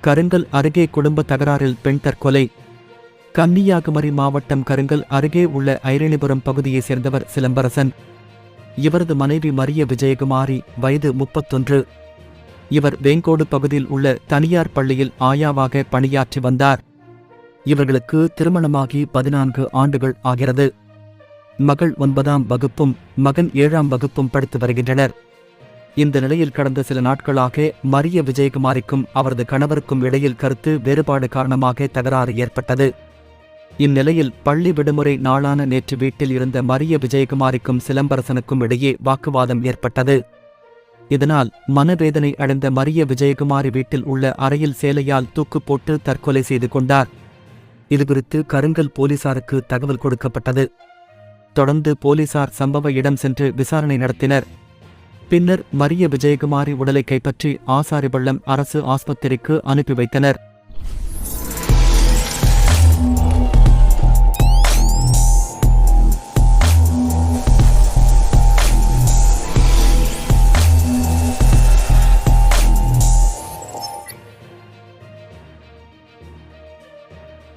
கருங்கல் அருகே குடும்ப தகராறில் பெண் தற்கொலை. கன்னியாகுமரி மாவட்டம் கருங்கல் அருகே உள்ள ஐரணிபுரம் பகுதியைச் சேர்ந்தவர் சிலம்பரசன். இவரது மனைவி மரிய விஜயகுமாரி வயது முப்பத்தொன்று. இவர் வேங்கோடு பகுதியில் உள்ள தனியார் பள்ளியில் ஆயாவாக பணியாற்றி வந்தார். இவர்களுக்கு திருமணமாகி பதினான்கு ஆண்டுகள் ஆகிறது. மகள் ஒன்பதாம் வகுப்பும் மகன் ஏழாம் வகுப்பும் படித்து வருகின்றனர். இந்த நிலையில் கடந்த சில நாட்களாக மரிய விஜயகுமாரிக்கும் அவரது கணவருக்கும் இடையில் கருத்து வேறுபாடு காரணமாக தகராறு ஏற்பட்டது. இந்நிலையில் பள்ளி விடுமுறை நாளான நேற்று வீட்டில் இருந்த மரிய விஜயகுமாரிக்கும் சிலம்பரசனுக்கும் இடையே வாக்குவாதம் ஏற்பட்டது. இதனால் மனவேதனை அடைந்த மரிய விஜயகுமாரி வீட்டில் உள்ள அறையில் சேலையால் தூக்கு போட்டு தற்கொலை செய்து கொண்டார். இதுகுறித்து கருங்கல் போலீசாருக்கு தகவல் கொடுக்கப்பட்டது. தொடர்ந்து போலீசார் சம்பவ இடம் சென்று விசாரணை நடத்தினர். பின்னர் மரிய விஜயகுமாரி உடலை கைப்பற்றி ஆசாரிபள்ளம் அரசு ஆஸ்பத்திரிக்கு அனுப்பி வைத்தனர்.